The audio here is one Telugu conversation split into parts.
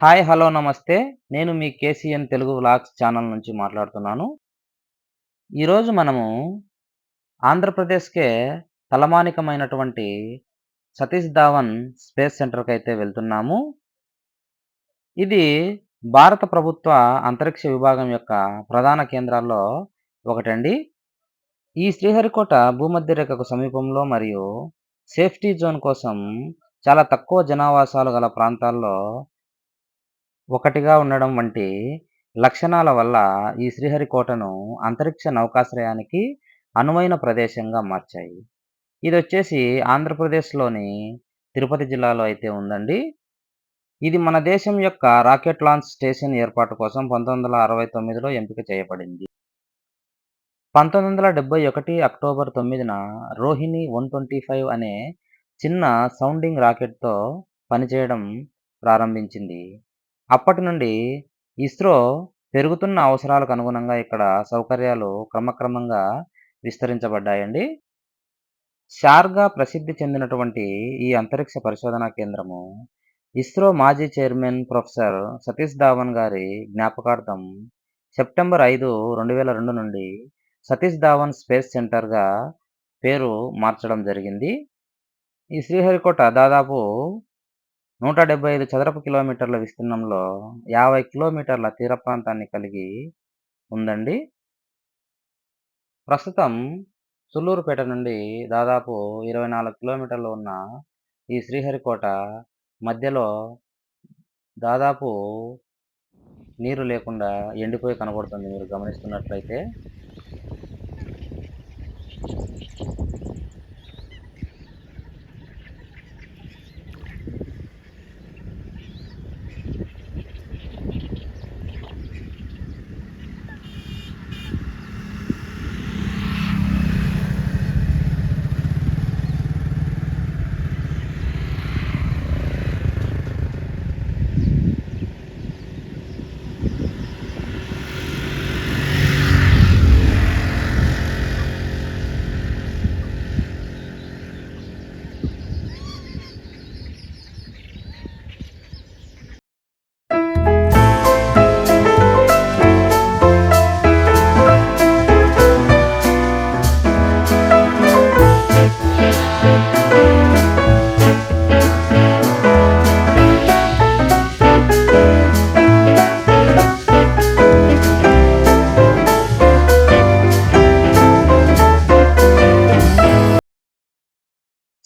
హాయ్ హలో నమస్తే. నేను మీ కేసీఎన్ తెలుగు వ్లాగ్స్ ఛానల్ నుంచి మాట్లాడుతున్నాను. ఈరోజు మనము ఆంధ్రప్రదేశ్కే తలమానికమైనటువంటి సతీష్ ధావన్ స్పేస్ సెంటర్కి అయితే వెళ్తున్నాము. ఇది భారత ప్రభుత్వ అంతరిక్ష విభాగం యొక్క ప్రధాన కేంద్రాల్లో ఒకటండి. ఈ శ్రీహరికోట భూమధ్య రేఖకు సమీపంలో మరియు సేఫ్టీ జోన్ కోసం చాలా తక్కువ జనావాసాలు గల ప్రాంతాల్లో ఒకటిగా ఉండడం వంటి లక్షణాల వల్ల ఈ శ్రీహరికోటను అంతరిక్ష నౌకాశ్రయానికి అనువైన ప్రదేశంగా మార్చాయి. ఇది వచ్చేసి ఆంధ్రప్రదేశ్లోని తిరుపతి జిల్లాలో అయితే ఉందండి. ఇది మన దేశం యొక్క రాకెట్ లాంచ్ స్టేషన్ ఏర్పాటు కోసం పంతొమ్మిది వందల అరవై తొమ్మిదిలో ఎంపిక చేయబడింది. పంతొమ్మిది వందల డెబ్బై ఒకటి అక్టోబర్ తొమ్మిదిన రోహిణి వన్ ట్వంటీ ఫైవ్ అనే చిన్న సౌండింగ్ రాకెట్తో పనిచేయడం ప్రారంభించింది. అప్పటి నుండి ఇస్రో పెరుగుతున్న అవసరాలకు అనుగుణంగా ఇక్కడ సౌకర్యాలు క్రమక్రమంగా విస్తరించబడ్డాయండి. షార్గా ప్రసిద్ధి చెందినటువంటి ఈ అంతరిక్ష పరిశోధనా కేంద్రము ఇస్రో మాజీ చైర్మన్ ప్రొఫెసర్ సతీష్ ధావన్ గారి జ్ఞాపకార్థం సెప్టెంబర్ ఐదు రెండు వేల రెండు నుండి సతీష్ ధావన్ స్పేస్ సెంటర్గా పేరు మార్చడం జరిగింది. ఈ శ్రీహరికోట దాదాపు నూట డెబ్బై ఐదు చదరపు కిలోమీటర్ల విస్తీర్ణంలో యాభై కిలోమీటర్ల తీర ప్రాంతాన్ని కలిగి ఉందండి. ప్రస్తుతం సుల్లూరుపేట నుండి దాదాపు ఇరవై నాలుగు కిలోమీటర్లు ఉన్న ఈ శ్రీహరికోట మధ్యలో దాదాపు నీరు లేకుండా ఎండిపోయి కనబడుతుంది. మీరు గమనిస్తున్నట్లయితే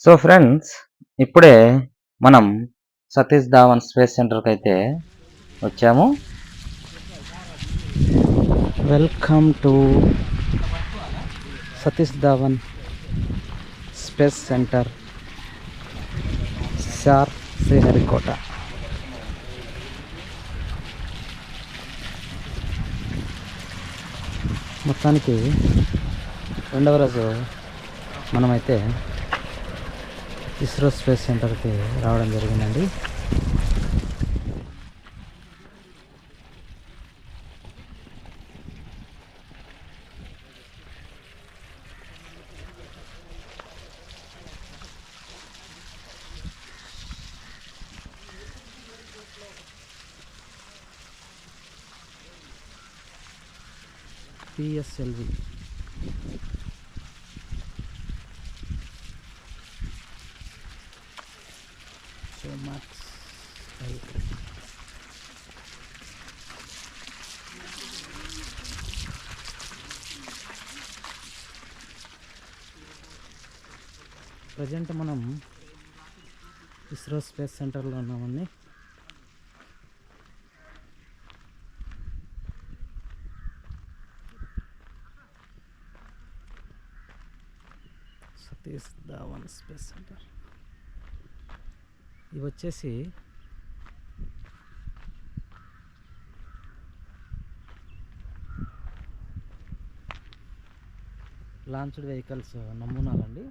సో ఫ్రెండ్స్ ఇప్పుడే మనం సతీష్ ధావన్ స్పేస్ సెంటర్కి అయితే వచ్చాము. Welcome to Satish Dhawan space centre sir Sriharikota. మొత్తానికి రెండవ రోజు మనమైతే ఇస్రో స్పేస్ సెంటర్కి రావడం జరిగిందండి. పిఎస్ఎల్వి సో మచ్ ప్రజెంట్ మనం ఇస్రో స్పేస్ సెంటర్లో ఉన్నామండి. Satish Dhawan space centre. ఇవి వచ్చేసి లాంచ్డ్ వెహికల్స్ నమూనాలండి.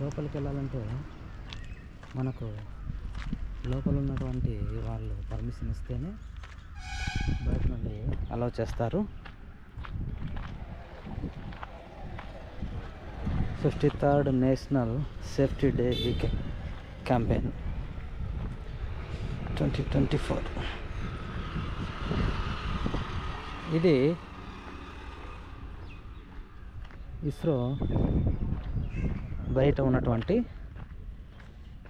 లోపలికి వెళ్ళాలంటే మనకు లోపల ఉన్నటువంటి వాళ్ళు పర్మిషన్ ఇస్తేనే బయట నుండి అలౌ చేస్తారు. Fifty third national safety day week campaign twenty twenty four ఇది ఇస్రో బయట ఉన్నటువంటి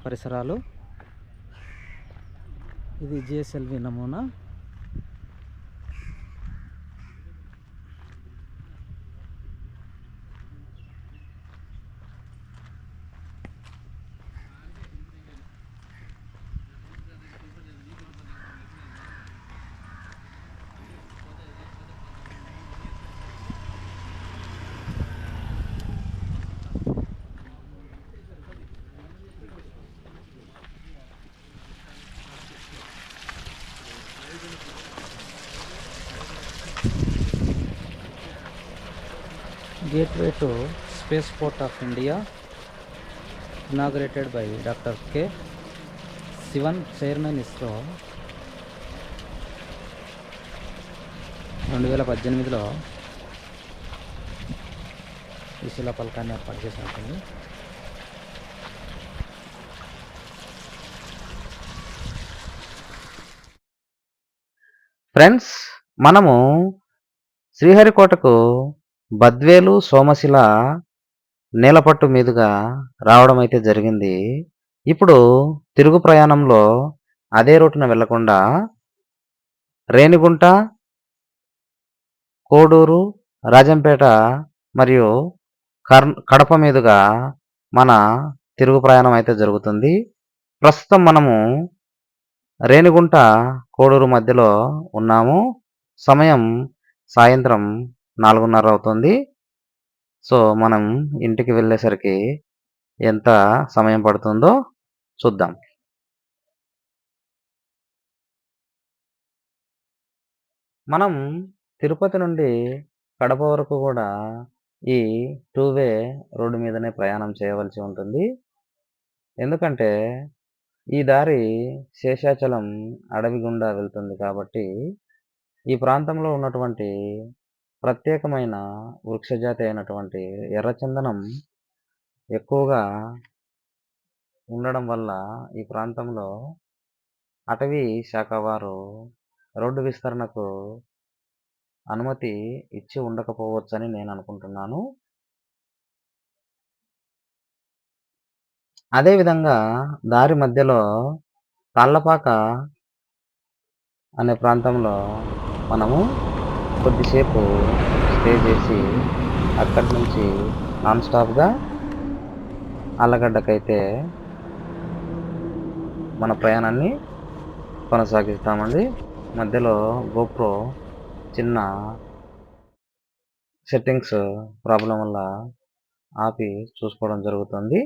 పరిసరాలు. ఇది జిఎస్ఎల్వి నమూనా. Gateway to space port of India inaugurated by doctor K Sivan chairman ISRO రెండు వేల పద్దెనిమిదిలో ఈ శిలా పలకాన్ని ఏర్పాటు చేసి ఉంటుంది ఫ్రెండ్స్ మనము శ్రీహరికోటకు బద్వేలు సోమశిల నీలపట్టు మీదుగా రావడం అయితే జరిగింది. ఇప్పుడు తిరుగు ప్రయాణంలో అదే రూటున వెళ్ళకుండా రేణిగుంట కోడూరు రాజంపేట మరియు కర్ కడప మీదుగా మన తిరుగు ప్రయాణం అయితే జరుగుతుంది. ప్రస్తుతం మనము రేణిగుంట కోడూరు మధ్యలో ఉన్నాము. సమయం సాయంత్రం నాలుగున్నర అవుతుంది. సో మనం ఇంటికి వెళ్ళేసరికి ఎంత సమయం పడుతుందో చూద్దాం. మనం తిరుపతి నుండి కడప వరకు కూడా ఈ టూ వే రోడ్డు మీదనే ప్రయాణం చేయవలసి ఉంటుంది. ఎందుకంటే ఈ దారి శేషాచలం అడవి గుండా వెళ్తుంది కాబట్టి ఈ ప్రాంతంలో ఉన్నటువంటి ప్రత్యేకమైన వృక్షజాతి అయినటువంటి ఎర్రచందనం ఎక్కువగా ఉండడం వల్ల ఈ ప్రాంతంలో అటవీ శాఖ వారు రోడ్డు విస్తరణకు అనుమతి ఇచ్చి ఉండకపోవచ్చని నేను అనుకుంటున్నాను. అదేవిధంగా దారి మధ్యలో కాళ్ళపాక అనే ప్రాంతంలో మనము కొద్దిసేపు స్టే చేసి అక్కడి నుంచి నాన్ స్టాప్గా ఆళ్ళగడ్డకైతే మన ప్రయాణాన్ని కొనసాగిస్తామండి. మధ్యలో గోప్రో చిన్న సెట్టింగ్స్ ప్రాబ్లం వల్ల ఆపి చూసుకోవడం జరుగుతుంది.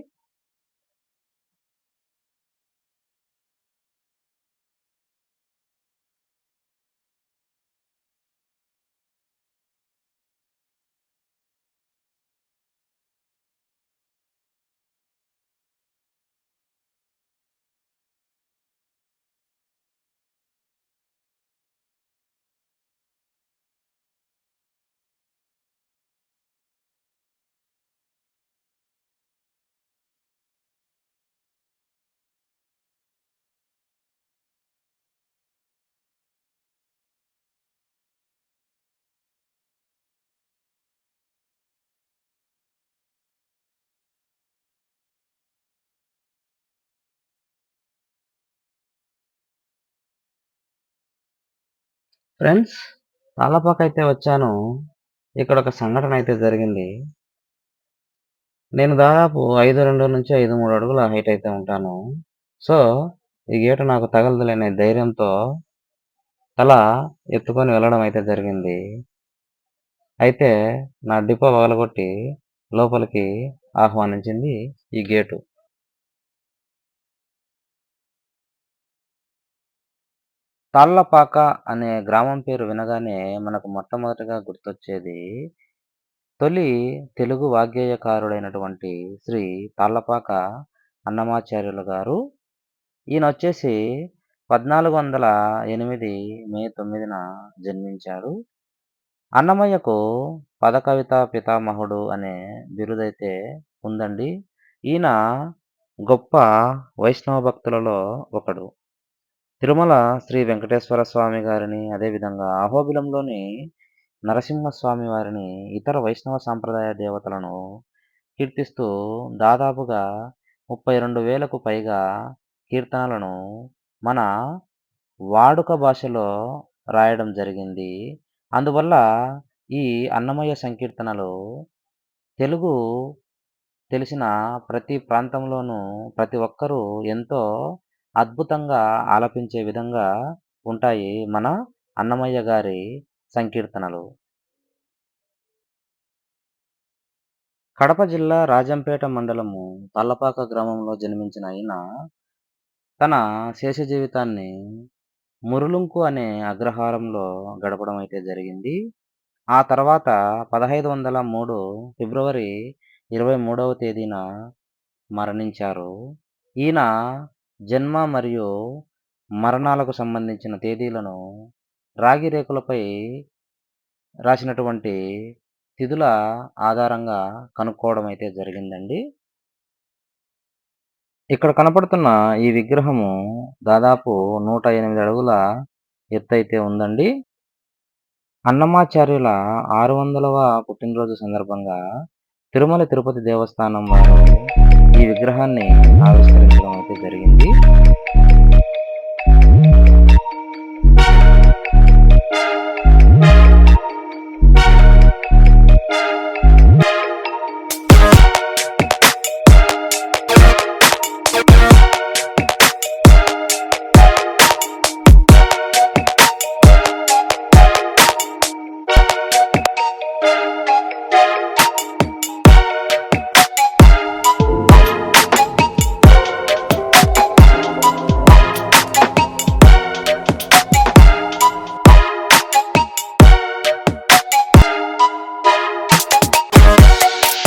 ఫ్రెండ్స్ తాళ్ళపాక అయితే వచ్చాను. ఇక్కడ ఒక సంఘటన అయితే జరిగింది. నేను దాదాపు ఐదు రెండు నుంచి ఐదు మూడు అడుగుల హైట్ అయితే ఉంటాను. సో ఈ గేటు నాకు తగలదులేనే ధైర్యంతో తల ఎత్తుకొని వెళ్ళడం అయితే జరిగింది. అయితే నా డిపో పగలగొట్టి లోపలికి ఆహ్వానించింది ఈ గేటు. తాళ్ళపాక అనే గ్రామం పేరు వినగానే మనకు మొట్టమొదటిగా గుర్తొచ్చేది తొలి తెలుగు వాగ్గేయకారుడైనటువంటి శ్రీ తాళ్ళపాక అన్నమాచార్యులు గారు ఈయనొచ్చేసి 1408 మే 9న జన్మించారు. అన్నమయ్యకు పదకవితా పితామహుడు అనే బిరుదైతే ఉందండి. ఈయన గొప్ప వైష్ణవ భక్తులలో ఒకడు. తిరుమల శ్రీ వెంకటేశ్వర స్వామి గారిని, అదేవిధంగా అహోబిలంలోని నరసింహస్వామి వారిని, ఇతర వైష్ణవ సాంప్రదాయ దేవతలను కీర్తిస్తూ దాదాపుగా 32,000కు పైగా కీర్తనలను మన వాడుక భాషలో రాయడం జరిగింది. అందువల్ల ఈ అన్నమయ్య సంకీర్తనలు తెలుగు తెలిసిన ప్రతి ప్రాంతంలోనూ ప్రతి ఒక్కరూ ఎంతో అద్భుతంగా ఆలపించే విధంగా ఉంటాయి మన అన్నమయ్య గారి సంకీర్తనలు. కడప జిల్లా రాజంపేట మండలము తల్లపాక గ్రామంలో జన్మించిన ఆయన తన శేష జీవితాన్ని మురులుంకు అనే అగ్రహారంలో గడపడం అయితే జరిగింది. ఆ తర్వాత 1503 ఫిబ్రవరి 23వ తేదీన మరణించారు. ఈయన జన్మ మరియు మరణాలకు సంబంధించిన తేదీలను రాగి రేకులపై రాసినటువంటి తిథుల ఆధారంగా కనుక్కోవడం అయితే జరిగిందండి. ఇక్కడ కనపడుతున్న ఈ విగ్రహము దాదాపు 108 అడుగుల ఎత్తైతే ఉందండి. అన్నమాచార్యుల 600వ పుట్టినరోజు సందర్భంగా తిరుమల తిరుపతి దేవస్థానం వారు విగ్రహాన్ని ఆవిష్కరించడం అయితే జరిగింది.